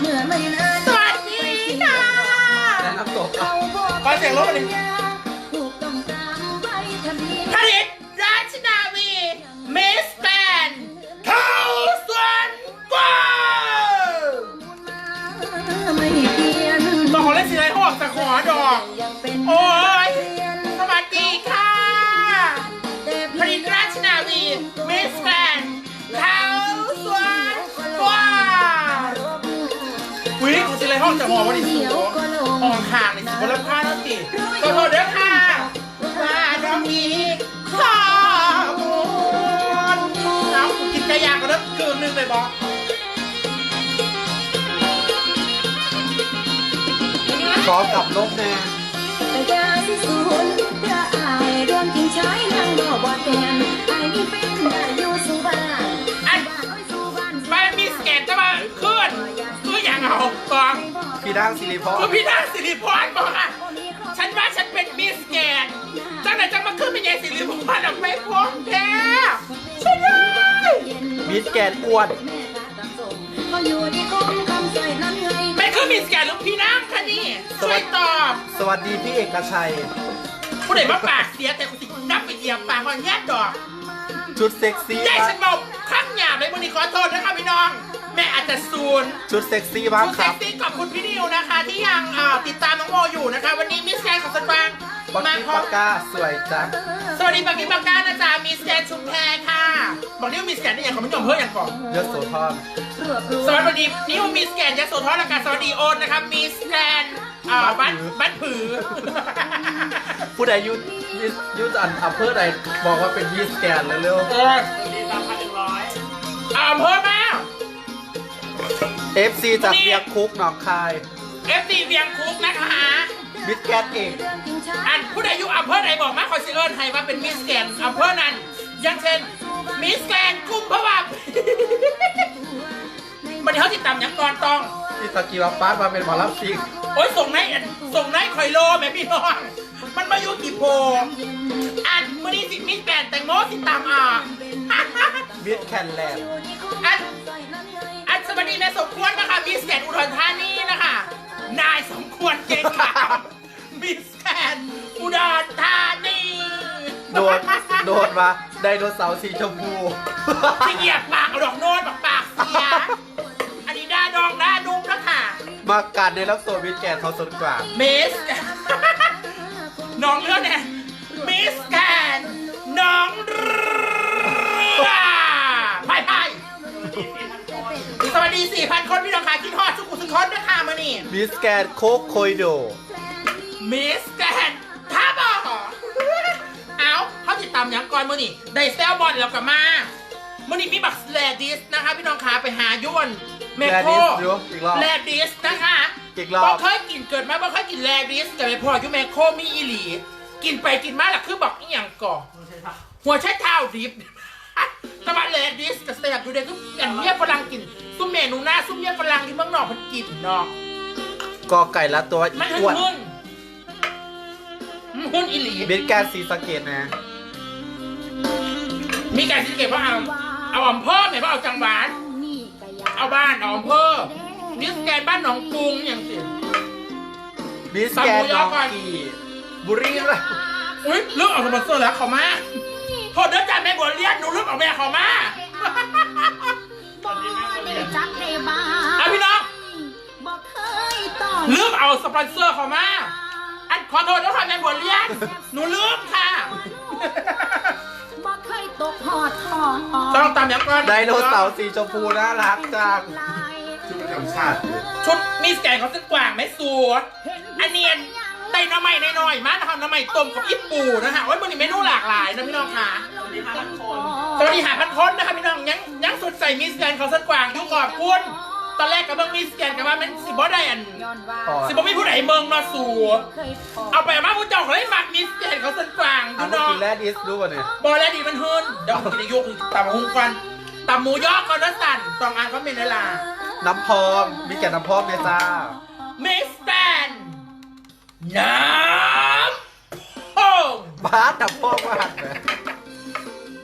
เมื่อไม่นานสวัสดีค่ะ และน้ำตกเขาบอกฟังเสียงรถมาดิ อกจะหอวันนี้สูงหองห่างในสิบวันละผ้าแล้วสิขอโทษเด้อค่ะว่าน้องมีข้อมูลเอากูกินไก่ย่างกันแล้วคืนนึงเลยบอกขอกลับนกแน่แต่ยาสิสูนเพื่ออายเรื่องจริงใช้นั่งบอกว่แฟนไอ้นี่เป็นได้อยู่สู่บ้านบ้านอ้ยสู่บ้านไปมีสแกนจะมาขึ้นคืออย่างเอากอง พี่ดังสิริพรคือพี่นางสิริพรบอกอะฉันว่าฉันเป็นมิสแกนจังไหนจะมาขึ้นเป็นยายสิริพรออกไม่พ้นแท้ช่วยด้วยมิสแกนอ้วนก็อยู่ที่คงคำใส่นั้นไงไม่คือมิสแกนหรือพี่นางคะนี่ช่วยตอบ สวัสดีพี่เอกชัยผู้ใดมาปากเสียแต่กูสินับไปเหยียบปากก่อนแยกดอก ชุดเซ็กซี่ยายบ้างฉันบอกข้างหยาบเลยวันนี้ขอโทษนะคะพี่น้อง แม่อาจจะซูนชุดเซ็กซี่บ้างคุณคเซ็รักบซี่ขอบคุณพี่นิวนะคะ ที่ยังอ่าติดตามน้องโมอยู่นะคะ วันนี้มิสแกนของสันฟางบักมากี้พร้อปามกกาสวยจังสวัสดีบักกี้บักก้านะจ๊ะมิสแกนชุมแพค่ะบอกนิ้วมิสแกนนี่อย่างของพี่หนุ่มเพื่ออย่างก่อน ยศโสธรรวบรวมสวัสดีนิ้วมิสแกนยโสธรและการสวัสดีโอนนะครับมิสแกนอ่าบ้านบ้านผือ ผู้ใดยุยุยุอันอำเภอใดบอกว่าเป็นมิสแกนเร็วเออดีตามพันหนึ่งร้อยอ่าอำเภอมาๆ FC จากเบียงคุกหนองคาย เอฟซีเวียงคุกนะคะ มิสแกนเอกเรื่องจริงใช้อันผู้ใดอยู่อำเภอใดบอกมาคอยสิเอิญให้ว่าเป็นมิสแกนอำเภอนั้น อย่างเช่นมิสแกนกุมภาวะมันเขาติดตามหยังก่อนต้อง ที่ตะกี้ว่าป้าดมาเป็นหมอลำซิงโอ้ยส่งในอันส่งในคอยโลแม่พี่น้องมันมาอยู่กี่โพอันมื่อนี้สิมิสแกนแตงโมติดตามอะ มิสแคนแลนด์อันอั นสวัสดีแม่สมควรนะคะมิสแกนอุดรธานีนะคะ นายสมควรเก่งขาวมิสแกนอุดรธานีโดนโดนมาไดโนเสาร์สีชมพูที่เหยียบปากเอาดอกโน้ตปากปากเสียอันนี้ด้าดองด้านุ่มแล้วค่ะ มาการในรับตัวมิสแกนเขาสดกว่ามิสน้องเลือดเนี่ยมิสแกนน้อง คนพี่น้องค่ะคิดฮอดทุกคนทุกคนนะคะมานี่มิสแกนโคกโคยโด มิสแกนท่าบอเอาเขาติดตามหยังก่อนมือนี่ได้แซลบอลแล้วก็มามือนี่มีบักแลดิสนะคะ พี่น้องคะไปหายวนแมคโคร Gladys อยู่อีกรอบแลดิสนะคะอีกรอบบอกเคยกินเกิดมาบอกเคยกินแลดิสแต่ไปพออยู่แมคโครมีอีหลี กินไปกินมาแล้วคือบอกอีหยังก่อหัวใช้เท้าดิบ แต่ว่าแลดิสกับแซบอยู่เด็กก็อย่างเนี้ยฝรั่งกินซุมเมนูหน้าซุมเนี้ยฝรั่งที่เมืองนอกมันกินเนาะกอไก่ละตัวมันอ้วนหุ่นมันหุ่นอีหลีมิสแกนสีสะเกตนะ มีการสังเกตว่าเอาเอาอำเภอไหนว่าเอาจังหวัดเอาบ้านเอาอำเภอนิสแกนบ้านหนองกรุงอย่างสิมิสแกนสามหมูยน้อองก่อนกีบุรีรัมย์อุ้ยเลือกเอาสปอนเซอร์แล้วเขามา โทษเด้อจ่าแม่บัวเลียนหนูเลือกเอาแม่เขามาจักในบ้าเอาพี่น้องบอกเคยต่อยเลือกเอาสปอนเซอร์เขามาอันขอโทษด้วยค่ะแม่บัวเลียนหนูเลือกค่ะบอกเคยตกหอดหอดต้องตามอย่างก่อนไดโนเสาร์สีชมพูน่ารักจังชุดมีสแกนเขาสึกกว่างไหมสัวอันเนียน ไดหน้ำใหม่น้อยๆมานะคะหน้ำใหม่ต้มกับอิปปูนะคะโอ้ยมันนี่เมนูหลากหลายนะพี่น้องค่ะสวัสดีหาพันคนนะคะพี่น้องยังยังสุดใส่มิสแกรนด์เขาสักกว่างอยุขอบคุณตอนแรกกับเบิ้งมิสแกรนด์กับว่ามันสิบ่ได้อันย้อนว่าอ๋อสิบ่มีผู้ใดเมืองมาสู่เคยพอเอาไปมาผู้เจ้าเขาเลยมักมิสแกรนด์เขาสักกว่างอันพี่เมื่อน้องกี้แรดอิสรู้ป่ะเนี่ยบอแล้วดีมันเฮิร์นเดี๋ยวผมกินอายุตับหมูฟันตับหมูยอก่อนนะสั่นสองอันเขาเป็นเวลาเน้ำพองมีแก่น้ำพองเนี่ยจ้ามิสแกรนด์ น้ำพองบ้านน้ำพองมากเลย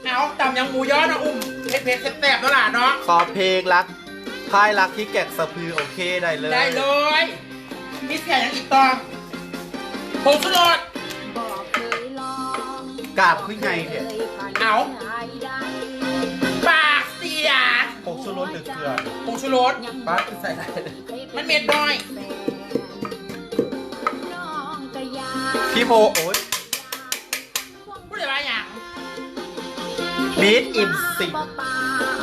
เอาตำยังหมูย้อนนะอุ้มเผ็ดเผ็ดๆแซ่บๆแล้วล่ะเนาะขอเพลงรักพายรักที่แกะสะพือโอเคได้เลย ได้เลยมิสแกรนด์ยังอีกต่อผงชูรสบอกเคยลองกราบขึ้นไงเนี่ย เอา ปากเสียผงชูรสหรือเกลือผงชูรส บ้านใส่ได้มันเม็ดน้อย พี่โมโอ๊ยพูดเลยว่าอย่างมีดอิ่มสิง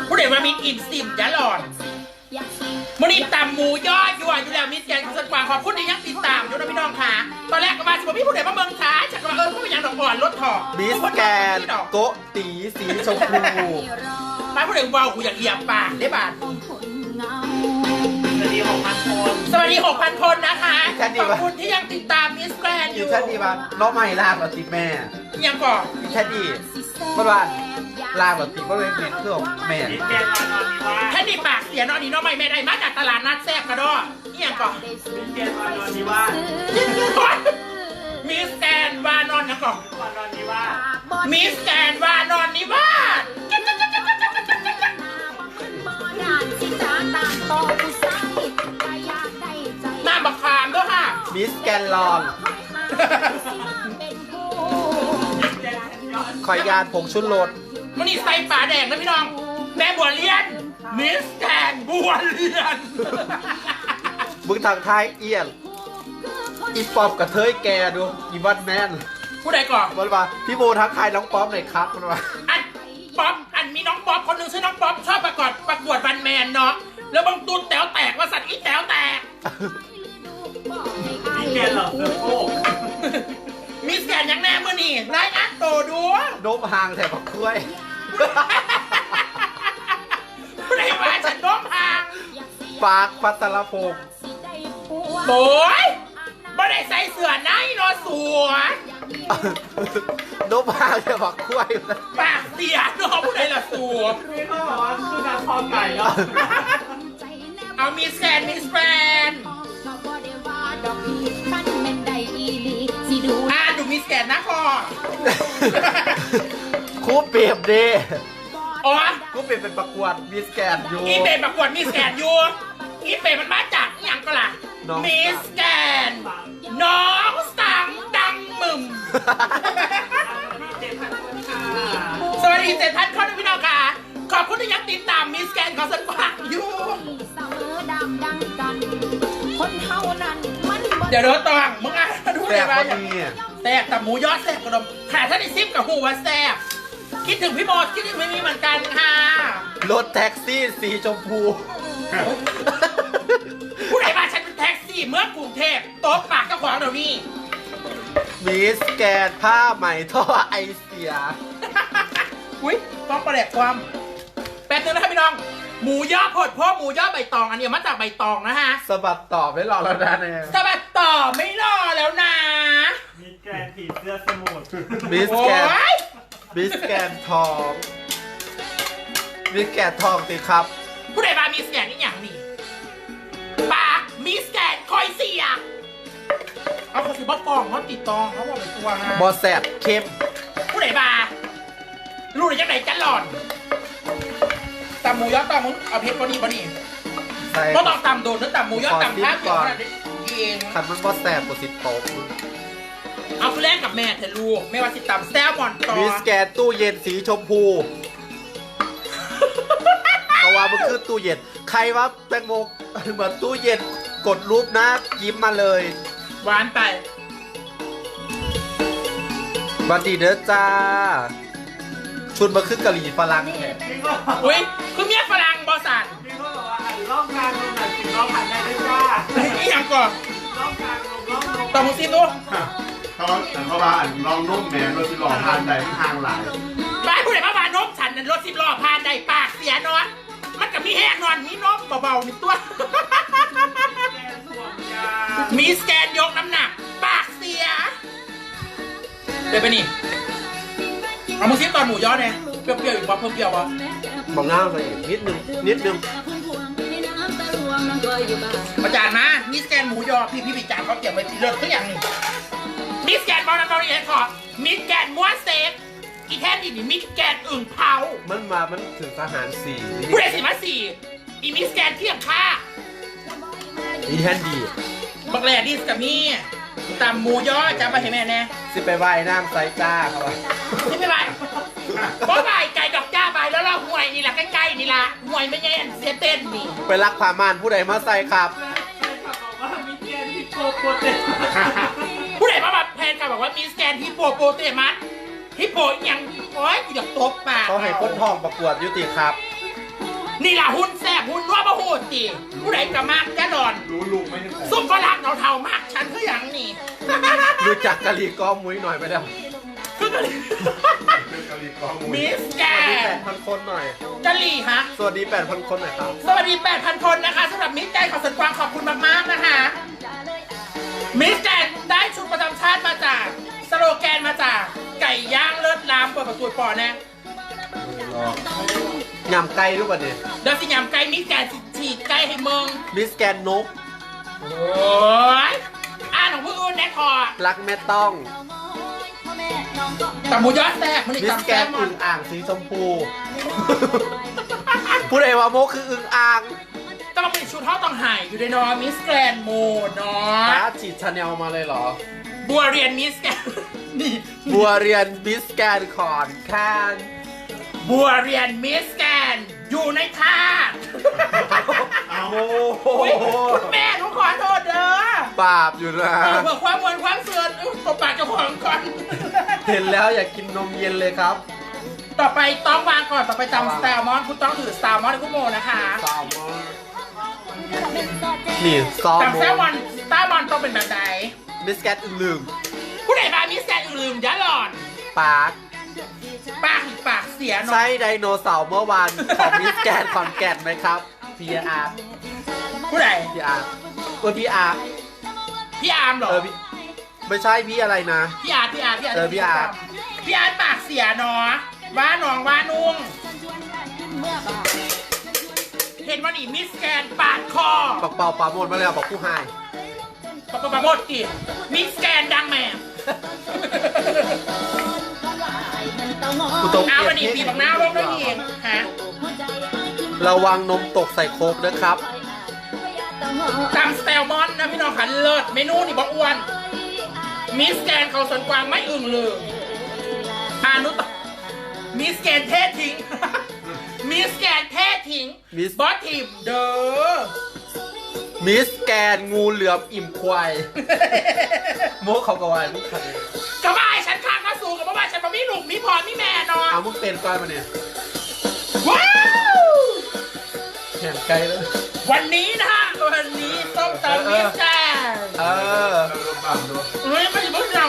พูดเลยว่ามีอิ่มซิมจ้ะหลอนมันนี่ตำหมูยอดอยู่อะอยู่แล้วมิสแกรนด์ของสันกวางขอบคุณที่ยังติดตามอยู่นะพี่น้องค่ะตอนแรกก็มาสิว่าพี่พูดเลยว่าเมืองช้าฉันก็ว่าเออเขาเป็นอย่างดอกอ่อนรถถอดมิสแกนโกะตีสีชมพูมาพูดเลยว่ากูอยากเหยียบปากได้บาท สวัสดี 6,000 คนนะคะขอบคุณที่ยังติดตามมิสแกรนออยู่ยู่แค่ดีป่ะน้องใหม่ลากเราติแม่ยังก่อนมีแค่ดีเมื่อวานลากเราติก็เลยเปลี่ยนเครื่องแม่มิสแกนวานอนนิวาท่านนี่ปากเสียเนาะนี่เนาะไม่ไม่ได้มาจากตลาดนัดแซ่บกระดอนี่ยังก่อนมิสแกนวานอนนิวามิสแกรนวานอนยังก่อนวานอนนิวามิสแกรนวานอนนิวาส มิสแกนลองขอยยานผงชุนรสมันนี่ใส่ฝาแดงนะพี่น้อง แม่บัวเลียน มิสแกรนบัวเลียนมึงทางท้ายเอียน อีปอบกับเทยแกดูอีวันแมนผู้ใดก่อนมันว่าพี่โบทักทายน้องป๊อปหน่อยครับมันว่าอันป๊อปอันมีน้องป๊อปคนหนึ่งชื่อน้องป๊อปชอบประกวดประกวดบันแมนเนาะแล้วบางตุนแต๋วแตกว่าสัตว์อีแต๋วแตกมิส แกนหลอกเสือโคกมิสแกรนยังแน่เมื่อนี่รายงานโตดูโนมห่างแถบบักคุ้ยผู้ใดว่าฉันโน้มทางปากพัทรพงศ์โอ้ยไม่ได้ใส่เสื้อในเนอะสัวโนมห่างแถบบักคุ้ยปากเสียเนอะผู้ใดละสัวนี่เขาบอกว่าคือการคอไก่เนาะเอามิสแกรนมิสแกรนอ่ คอครูเปรียบเดอ๋อครูเปรียบเป็นประกวดมิสแกนอยู่อีเปรประกวดมิสแกรนอยู่อีเปรมันมาจากอหย่างก็ล่ะน้องมิสแกรนน้องสังดังมึมเจ็ดพันคนค่ะสวัสดีเจ็ดท่านเข้าด้วยพี่น้องค่ะ ขอบคุณที่ยังติดตามมิสแกรนของสันกวางอยู่เดี๋ยวเดี๋ยวตองมึงอะดูแต่เลยว่าวันอย่างนี้ แซ่บแต่หมูยอดแซ่บกระดมขาท่านไอซิมกับหูว่าแซ่บคิดถึงพี่โมดคิดถึงไม่มีเหมือนกันค่ะ รถแท็กซี่สีชมพู ผู้ใดมาฉันเป็นแท็กซี่เมืองกรุงเทพโต๊ะปากเจ้าของเดี๋ยวนี้มิสแกนผ้าไหมท่อไอเสีย อุ้ยต้องประแดกความ แป๊บนึงนะครับพี่น้อง หมูยอผดพ่อหมูยอใบตอง อันนี้มาจากใบตองนะฮะสะบัดต่อไม่รอแล้วนะเนี่ยสบัดต่อไม่รอแล้วนะมิสแกน ผีเสื้อสมุทรมิสโอ้แกนยมิสแกนทองมิสแกนทองสิครับผู้ใดมามีสแกนนี่อย่างนี้ปากมีสแกนคอยเสีย เอาเขาสิบอกกล่องเขาติดตองเขาบอกเป็นตัวฮะบอแสบเข้มผู้ใดมารู้ได้ยังไงจะหลอนตำหมูยอตำมึงเอาเพชรพอดีพอดีใส่ก็ต้องตำโดนนึกตำหมูยอตำข้าวเกี่ยวกับเองคันมันบอแสบกว่าสิโต๊ะ เอาคือแรกกับแม่เถอะลูกไม่ว่าสิตำแซลมอนต่อมิสแกนตู้เย็นสีชมพูเพราะว่ามันคือตู้เย็น ใครว่าแตงโมเหมือนตู้เย็นกดรูปหน้ายิ้มมาเลย หวานไป บันดีเด้อจ้า ชุดมาคือกะหรี่ฝรั่งแท้นี่ก็บอกอุ้ยคือเมียฝรั่งบอสันนี่ก็บอกว่าอันรอบกลางลงหนักสิบรอบผ่านได้ด้วยจ้านี่ยังก่อนรอบกลางลงรอบลงตำมึงซิดู เขาแต่เขาว่าอันลองนุ่มแหนมรถสิหล่อทานใดทางหลายบ้านผู้ใดมาบานมฉันนั่นรถสิบล้อผ่านได้ปากเสียเนาะมันก็มีแห้งนอนมีนมเบาๆมีตัวแกนทวงยามีสแกนยกน้ำหนัก ปากเสียเดี๋ยวไปนี่เอามึงซิตอนหมูยอดเนี่ยเปรี้ยวๆอีกบ่เพิ่มเปรี้ยวบ่บอกง่ายไปอีกนิดนึงนิดนึงตัวอยู่บ้านอาจารย์มามิสแกนหมูยอพี่พี่พิจารณ์เขาเก็บไว้ที่เลิศเขาอย่างนี้ มิสแกนบอลนันบอลเอ็นขอมิสแกนม้วนเซฟอีแทนดิมิสแกนอึ่งเผามันมา มันถึงทหารสี่ผู้ใดสิมาสี่อีมิสแกนเที่ยงค่าอีแทนดีบักแลดิสกับมี่ตำหมูยอจะมาให้แม่แน่สิไปไหว้น้ำไซจ้าเขาไปนี่ไม่ไรบ่ใบไก่ดอกจ้าใบแล้วเราห่วยนี่แหละใกล้ๆนี่ละห่วยไม่แย่นเสียเต้นนี่ไปรักพามานผู้ใดมาใส่ครับ กันบอกว่ามิสแกนฮิปโปโปเตมัสฮิปโปอีหยังโอ้ยกูอยากตบปากเขาให้คนทองประกวดยุติครับ นี่ล่ะหุ่นแซ่บหุ่นนัวบะโหดตีผู้ใดก็มากจะนอนรู้ลุงไม่ได้แต่ซุปฝรั่งเทาๆมากฉันคืออย่างนี่รู้จักกะหรี่ก้อมมุ้ยหน่อยไปแล้วคือกะหรี่เป็นกะหรี่กองมูมิสแกสวัสดีแปนดพันคนหน่อยกะหรี่ฮะสวัสดีแปดพันคนหน่อยครับสวัสดี8,000คนนะคะสำหรับมิสแกนขอสันกวางขอบคุณมากๆนะคะ มิสแกนได้ชุดประจำชาติมาจาก สโลแกนมาจาก ไก่ย่างเลิศล้ำเปิดประตูปอแน่ยำไก่รู้ป่ะเนี่ยเดี๋ยวสิยำไก่มิสแกนสิฉีดไก่ให้มึงมิสแกนนก โอ้ยอ่านของผู้อื่นแน่คอรักแม่ต้อง แต่หมูยอดแซ่บมันอีกมิสตำแกแซ่นบหมอึดงอ่างสีชมพู ผู้ใดว่าโมกคืออึงอ่าง ต้องเป็นชุดท่อต้องหายอยู่ในนอมิสแกรนโมเนาะป้าฉีดชาแนลมาเลยเหรอ บัวเรียนมิสแกรนนี่บัวเรียนมิสแกนขอนแคนบัวเรียนมิสแกรนอยู่ในท่าตุโอ้โหอุ๊ยคุณแม่หนูขอโทษเด้อบาปอยู่นะเออเพื่อความมวลความเสื่อมอุ๊ยตบปากเจ้าของก่อน เห็นแล้วอยากกินนมเย็นเลยครับต่อไปต้องวางก่อน ต่อไปจำสแตลมอน คุณต้องถือสแตลมอนให้คุณโมนะคะซาวมอน นี่ซอมจำแซลมอนสแตลมอนต้องเป็นแบบไหนมิสแกนอึงลืมผู้ใดมามิสแกรนลืมอย่าหลอนปากปากปากเสียเนาะใช่ไดโนเสาร์เมื่อวานของมิสแกนขอนแก่นไหมครับพีอาร์ผู้ใดพีอาร์เออพีอาร์พี่อาร์มเหรอเออพี่ไม่ใช่พี่อะไรนะ พี่อาร์ตพี่อาร์ตพี่อาร์ตเออพี่อาร์ตพี่อาร์ตปากเสียเนาะว่าน้องว่านุ่ง เห็นว่านี่มิสแกนปาดคอบอกเป่าปาโมดมาแล้วบอกผู้ให้ปะปะปะโมดกิมิสแกนดังแม่ กูต้องเอาเปวันลี่นี้ยนปีบักหน้าลงได้อีกฮะระวังนมตกใส่โคกนะครับตำสแตลมอนนะพี่น้องขันเลิศเมนูนี่บอกอ้วน มิสแกนเขาสวนกวางไม่อึ่งเลยอานุตมิสแกนเทศทิ้ง มิสแกนเทศทิ้ง Miss บอสทีมเด้อ มิสแกนงูเหลือมอิ่มควายโมกเขากวายลูกคันกระบายฉันข้างมาสูงกับบ้านฉันมามีหนุ่มมีพรมีแม่นอนเอามึงเป็นก้อนมาเนี่ยว้าวแข่งไกลแล้ว วันนี้นะฮะวันนี้ส้มตำมิสแกนเออเราลำบากด้วยเฮ้ยไม่ใช่พวกเรา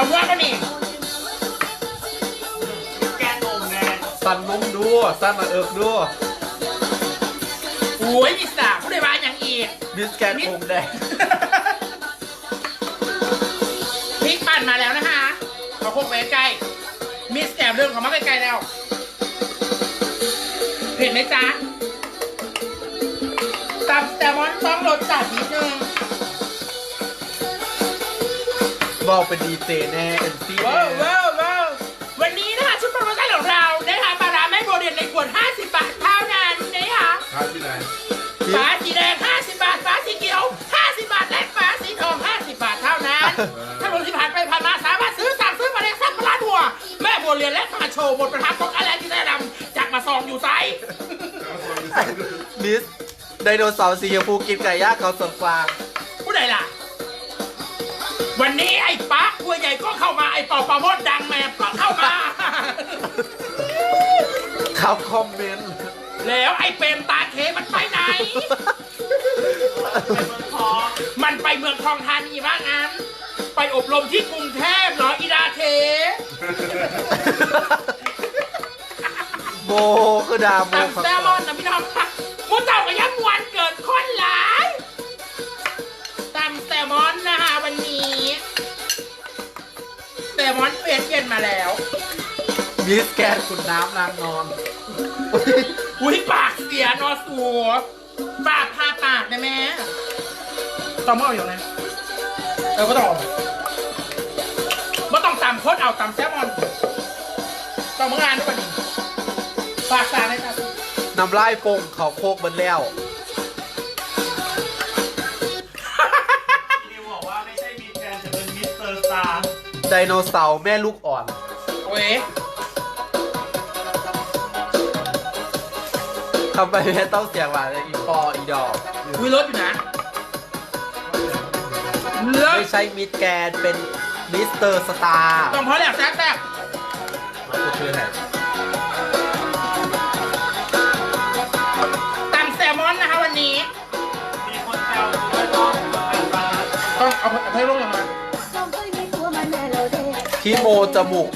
เอาว่ากันนี่แกนนมแน่สั่นนมดูสั่นมาเอิกดูโอ้ยมิสตาผู้ใดว่าอย่างอีกมิสแกนองค์แดงพริกปั่นมาแล้วนะคะเอาพวกไว้ใกล้มิสแกมเรื่องของมาใกล้ๆแล้วเห็นไหมจ๊ะตับแซลมอนต้องรสจัดนิดนึง บอกเป็นดีเจแน่เอ็นซีว้าวว้าวว้าววันนี้นะคะชุดโปรโมชั่นของเรานะคะปลาร้าแม่โบเรียนในขวด 50 บาทเท่านั้นนะคะท่าที่ไหนฝาสีแดง 50 บาทฝาสีเขียว 50 บาท และฝาสีทอง 50 บาทเท่านั้น ถ้าลงที่ผ่านไปผ่านมาสามารถซื้อสั่งซื้อมาเลยสั่งมาล้านหัว แม่บัวเรียนและมาโชว์บทประทับของอะไรที่ได้ดำจากมาซองอยู่ไซส์มิสไดโนเสาร์สีชมพูกินไก่ย่างเขาสวนกลางผู้ใดล่ะ วันนี้ไอ้ ป๊าตัวใหญ่ก็เข้ามาไอ้เป่าปลาโมดดังแมบก็เข้ามาเขาคอมเมนต์ แล้วไอ้เปรมตาเคมันไปไหนพอมันไปเมืองทองธานีว่างั้น ไปอบรมที่กรุงเทพเหรออีดาเค โมคือดาโมตามแซลมอนนะพี่น้องค่ะ มอนเปลี่ยนเปลี่ยนมาแล้ว มิมิสแกนคุณน้ำนางนอนอุ้ยปากเสียนอสัวปากพาปากได้ไหมต้องเอาอย่างนั้นเออก็ต้องไม่ต้องตำโคตรเอาตำแซลมอนต้องมึงอ่านด้วยป่ะนี่ปากสาเลยจ้ะน้ำลายฟงเขาโคกเบิดแล้วนิว ไดโนเสาร์แม่ลูกอ่อนโอ้ยทำไมแม่ต้องเสียงหวานเลยอีปออีดอกคุยรถอยู่นะเลิศไม่ใช่มิสแกนเป็นมิสเตอร์สตาร์ต้องพอแล้วแซ่บแซ่บมาคือแหละตำแซลมอนนะคะวันนี้ มีคนแซวด้วยน้องเป็นปลาต้องเอาเอาให้ลงอย่างไรพี่โม จมูก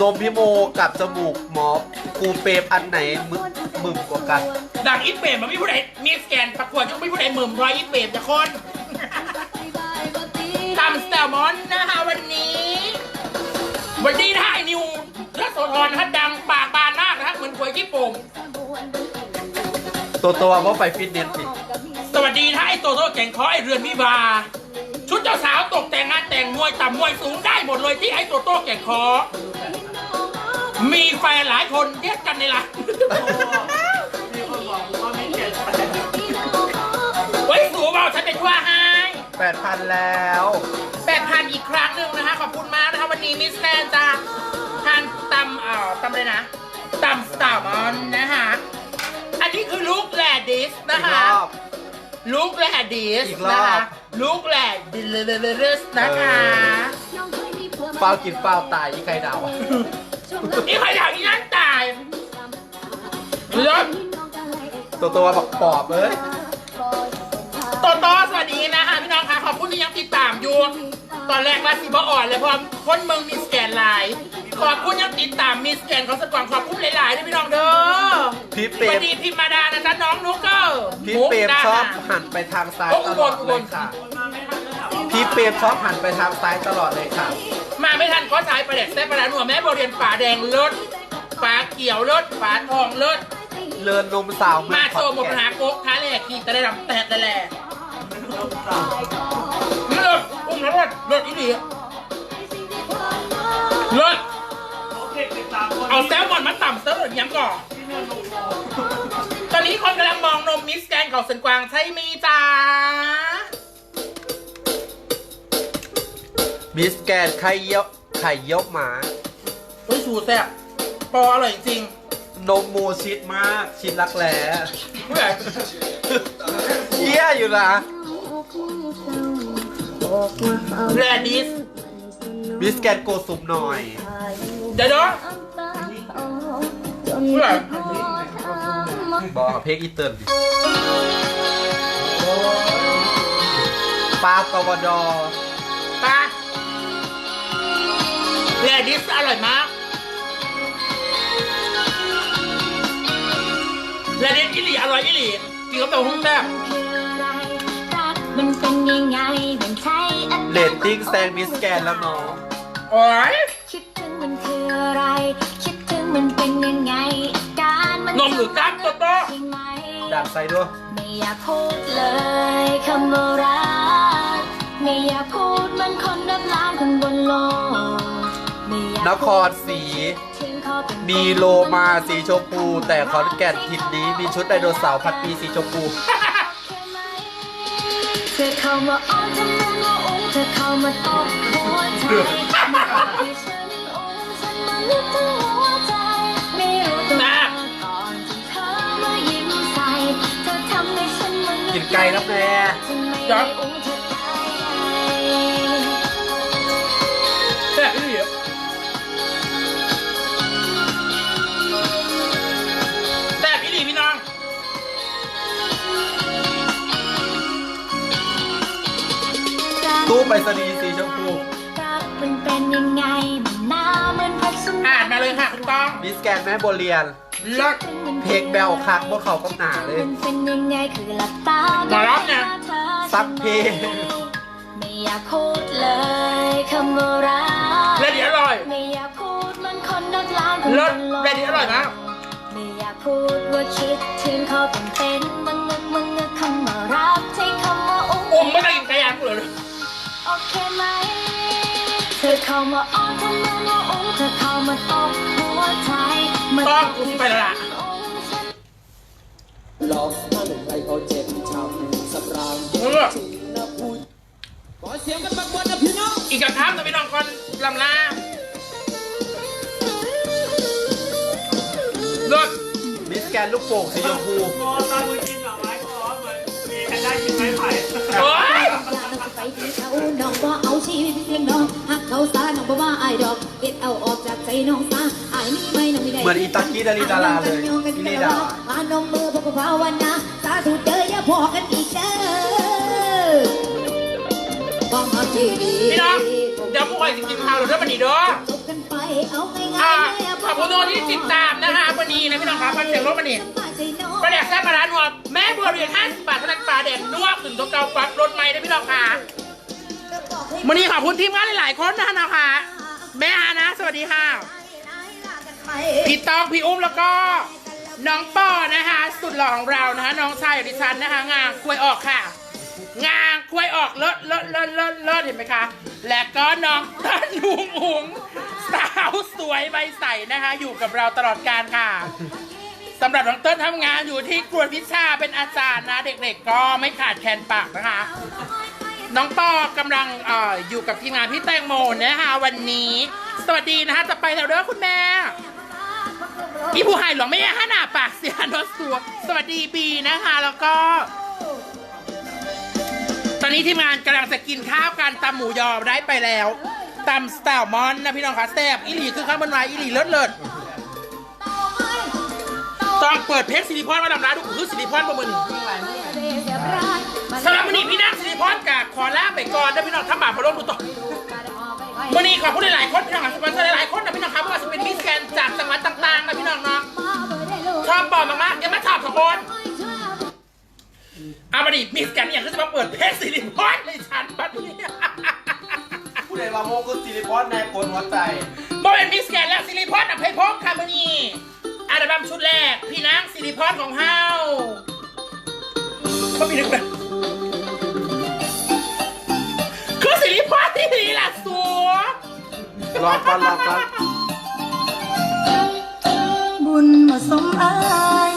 นมพี่โมกับจมูกหมอกูเปรมอันไหนมึกมึมกว่ากัน ดังอีเปรมมันไม่ผู้ใดมีสแกนประกวดยังไม่ผู้ใดหมื่นร้อยอีเปรมจะคนตำแซลมอนนะคะวันนี้ วันนี้นะไอ้นิวรัศธรนะฮะดังปากบานมากนะฮะเหมือนขวยขี้โป่งตัวตัวว่าไปฟิตเนสสิสวัสดีนะไอ้โตโต้แก่งคอไอ้เรือนมิบา ชุดเจ้าสาวตกแต่งงานแต่งมวยต่ำมวยสูงได้หมดเลยที่ไอ้โตโต้แก่งคอ มีแฟนหลายคนเรียกกันในร้านมีคนบอกว่ามิสแกรนด์ไว้สูเบาฉันเป็นว่าให้แปดพันแล้วแปดพันอีกครั้งหนึ่งนะคะขอบคุณมากนะคะวันนี้มิสแกรนด์จะทานตำเอ่อตำเลยนะตำสตาร์มอนนะคะอันนี้คือลูกแลดิสนะอีกรคะอบ ลูกแลดิสอีกรอบ นะคะลูกแลดิสนะคะเปล่ากินเปล่าตายอีใครดาวอะนี่ใครอยากอีนั่นตายรถตัวตัวบอกปอบเอ้ยโตโต้สวัสดีนะคะพี่น้องคะขอบคุณที่ยังติดตามอยู่ ตอนแรกว่าสิบอ่อนเลยเพราะคนเมืองมีสแกนไลน์ขอบคุณยังติดตามมีสแกนเขาสกว่างขอบคุณหลายๆด้วยพี่น้องเด้อพี่สเปรวัมสดีพิมมาดานะจ๊ะน้องนุ๊กเกอร์พี่เปรมชอบหันไปทางซ้ายตลอดเลยค่ะคนมาไม่ทันแล้วถามว่าพี่เปรมชอบหันไปทางซ้ายตลอดเลยค่ะ มาไม่ทันก็ใช้ประเด็กแซ่บประดาหนัวแม่บริเวณฝาแดงเลิศฝาเขียวเลิศฝาทองเลิศเลินนมสาวเมือมางขโชอนว์หมดปัญแก่หานโก๊กท้าแหลกขี่ตะได้ดำแตะตะแหลกเลิศอุ้มแล้ว เลิศเลิศอีหลีเลิศโอเคติดตามคนเอาแซลมอนมาต่ำเซิร์ฟย้ำก่อนที่เนื้อลูกโตอนนี้คนกำลังมองนมมิสแกนเขาสันกวางใช่ไหมจ้ามิสแกนไข่เยี่ยวไข่เยี่ยวหมาอุ้ยชูแซ่บปออร่อยจริง นมโมชิดมาก ชิดรักแร้ผู้ใหญ่เยี่ยอยู่นะ แรดิสมิสแกนโกสุมหน่อยเดี๋ยวเดี๋ยวผู้ใหญ่บอกเพกอีเติร์นดิปลากวดอปลาแรดิสอร่อยมากแรดิสอิหลีอร่อยอิหลีกินกับเต้าหู้แซ่บมันเป็นยังไงมันใช่อัน เรตติ้งแซงมิสแกนแล้วน้องโอ้ยคิดถึงมันคืออะไร คิดถึงมันเป็นยังไงอาการมันนมหรือกั๊กโตโต้ใช่ไหมดักใส่ด้วยไม่อยากพูดเลยคำว่ารักไม่อยากพูดมันคนนับล้านคนบนโลกไม่อยากนพูดครศรีทิ้งเขาเป็นมีโลมาสีชมพู แต่ขอนแก่นทิศนี้มีชุดไดโนเสาร์พัดปีสีชมพู เธอเข้ามาอ้อนทำนองว่าอุ้งเธอเข้ามาตบหัวใจที่ฉันอุ้งฉันมาลึกถึงหัวใจ ไม่รู้ตัวก่อนที่เธอมายิ้มใส่เธอทำให้ฉันมันกินไก่นะแม่จะไม่อุ้งเธอ ตู้ไปรษณีย์สีชมพูรักมันเป็นยังไงมันหน้าเหมือนพัสดุอ่านมาเลยค่ะคุณก้องมิสแกนแม่โบเรียน เลิศ เพลงแบลคักพวกเขาก็หนาเลย มันเป็นยังไงคือหลับตามารับไงซักเพลง ไม่อยากพูดเลยคำว่ารักและเดี๋ยวอร่อย ไม่อยากพูดมันคนนักล้านคนรสเรดดี้อร่อยมาก ไม่อยากพูดว่าคิดถึงเขาเป็นเป็นมึงนึกมึงนึกคำว่ารักใช้คำว่าอุ้องงค์ไม่ได้ เคไหม เธอเข้ามาอ้อนทำไมมาอุ้งเธอเข้ามาตบหัวใจมาต้องกูไปแล้วล่ะ ลอกถ้าหนุ่มใครเขาเจ็บช้ำสับรางเออนะพูดขอเสียงกันบักบนนะพี่น้องอีกกับท้ามตัวพี่น้องก่อนลำลาเลิศมิสแกนลูกโป่งสีชมพูพอตอนมึงกินหน่อไม้ก็อ๋อเหมือนมีใครได้กินไม้ไผ่ โอ๊ย ไปที่เขาน้องว่าเอาชีวิตเพียงน้องหักเขาซาน้องบ่ว่าอายดอกเก็ดเอาออกจากใจน้องซาอายนี่ไม่น้องไม่ได้เหมือนอีตากีดาริดาราเลยอีลีดาอ่านมมือพกภาวนาสาธุเด้ออย่าพอกันอีกเด้อฟังมาทีดีพี่น้องเดี๋ยวพวกไอ้สิกินข้าวหรือเรื่องมันนี่เด้อจบกันไปเอาง่ายอ่าๆแม่ขอบคุณทุกคนที่ติดตามนะคะวันนี้นะพี่น้องครับพันเสียงรถมันนี่ ป้าใจน้องปลาแดกแซ่บปลาร้านัวแม่บัวเรียน50บาทเท่านั้นปลาแดกนัวขึ้นตัวเก่าปรับรถใหม่นะพี่น้องค่ะวันนี้ขอบคุณทีมงานหลายๆคนนะคะนะคะ แม่ฮานะ สวัสดีค่ะ พี่ตองพี่อุ้มแล้วก็ น้องปอนะคะ สุดหล่อของเรานะคะ น้องชายของดิฉันนะคะ งางควยออกค่ะ งางควยออกเลิศเลิศเลิศเลิศเลิศเห็นไหมคะ และก็น้องตันหุงหุงสาวสวยใบใสนะคะ อยู่กับเราตลอดการค่ะ สำหรับน้องเติ้ลทำงานอยู่ที่กรวนพิชาเป็นอาจารย์นะ เด็กๆ ก็ไม่ขาดแคลนปากนะคะ น้องปอกำลังเอออยู่กับทีมงานพี่แตงโมนะคะวันนี้ สวัสดีนะคะจะไปแถวเด้อคุณแม่อีผู้หายหลวงไม่ใช่ห้าหน้าปากเสียนอสัวสวัสดีบีนะคะ แล้วก็ ตอนนี้ทีมงานกำลังจะกินข้าวกันตำหมูยอได้ไปแล้วตำสแตลมอนนะพี่น้องคะแซ่บอีหลีคือข้าวมันไม้อีหลีเลิศเลิศ ต้องเปิดเพจสิริพรมาดำน้าดูคือสิริพรประมือนี่สำหรับมันนี้พี่นักสิริพรกับขอลาไปก่อนนะพี่น้องทำบาปพระโลกดูต่อวันนี้ขอบคุณหลายๆคนพี่น้องครับสปอนเซอร์หลายๆคนนะพี่น้องครับไม่ว่าจะเป็นมิสแกนจากจังหวัดต่างๆนะพี่น้องเนาะชอบปอมมากๆยังไม่ชอบสองคนเอามาดิมิสแกนอย่างก็จะมาเปิดเพจสิริพรในชั้นบัดนี้ผู้ใดมาโมกุสิริพรแนกลหัวใจบ่เป็นมิสแกนแล้วสิริพรอัพเพพงค่ะมื่อนี้ อัลบั้มชุดแรก พี่นางสิริพรของเฮาเขามีนึกแบบคือสิริพรที่ดีล่ะสัวรอก่อนรอก่อนบุญมาสมอาย